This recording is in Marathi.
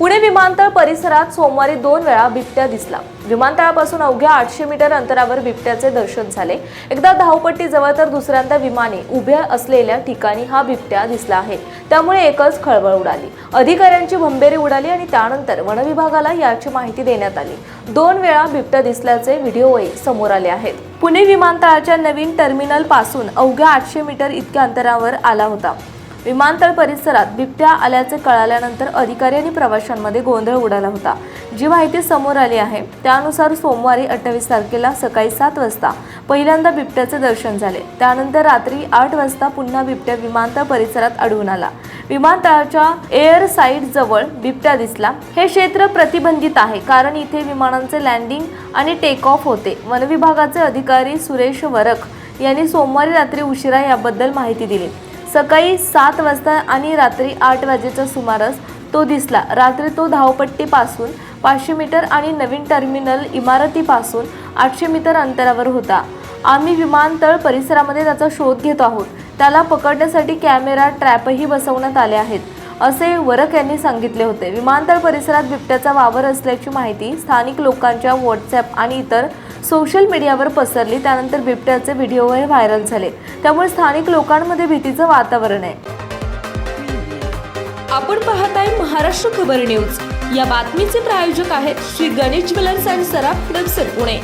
पुणे विमानतळ परिसरात सोमवारी दोन वेळा बिबट्या दिसला. विमानतळापासून अवघ्या आठशे मीटर अंतरावर बिबट्याचे दर्शन झाले. एकदा धावपट्टी जवळ तर दुसऱ्यांदा विमाने उभ्या असलेल्या ठिकाणी हा बिबट्या दिसला आहे. त्यामुळे एकच खळबळ उडाली. अधिकाऱ्यांची भंबेरी उडाली आणि त्यानंतर वनविभागाला याची माहिती देण्यात आली. दोन वेळा बिबट्या दिसल्याचे व्हिडिओही समोर आले आहेत. पुणे विमानतळाच्या नवीन टर्मिनलपासून अवघ्या आठशे मीटर इतक्या अंतरावर आला होता. विमानतळ परिसरात बिबट्या आल्याचे कळाल्यानंतर अधिकारी आणि प्रवाशांमध्ये गोंधळ उडाला होता. जी माहिती समोर आली आहे त्यानुसार सोमवारी अठ्ठावीस तारखेला सकाळी सात वाजता पहिल्यांदा बिबट्याचे दर्शन झाले. त्यानंतर रात्री आठ वाजता पुन्हा बिबट्या विमानतळ परिसरात आढळून आला. विमानतळाच्या एअर साईड जवळ बिबट्या दिसला. हे क्षेत्र प्रतिबंधित आहे कारण इथे विमानांचे लँडिंग आणि टेक ऑफ होते. वनविभागाचे अधिकारी सुरेश वरख यांनी सोमवारी रात्री उशिरा याबद्दल माहिती दिली. सकाळी सात वाजता आणि रात्री आठ वाजेच्या सुमारास तो दिसला. रात्री तो धावपट्टीपासून पाचशे मीटर आणि नवीन टर्मिनल इमारतीपासून आठशे मीटर अंतरावर होता. आम्ही विमानतळ परिसरामध्ये त्याचा शोध घेत आहोत. त्याला पकडण्यासाठी कॅमेरा ट्रॅपही बसवण्यात आले आहेत असे वरक यांनी सांगितले होते. विमानतळ परिसरात बिबट्याचा वावर असल्याची माहिती स्थानिक लोकांच्या व्हॉट्सॲप आणि इतर सोशल मीडियावर पसरली. त्यानंतर बिबट्याचे व्हिडिओही व्हायरल झाले. त्यामुळे स्थानिक लोकांमध्ये भीतीचं वातावरण आहे. आपण पाहत आहे महाराष्ट्र खबर न्यूज. या बातमीचे प्रायोजक आहेत Shri Ganesh jewellers and Saraf production Pune.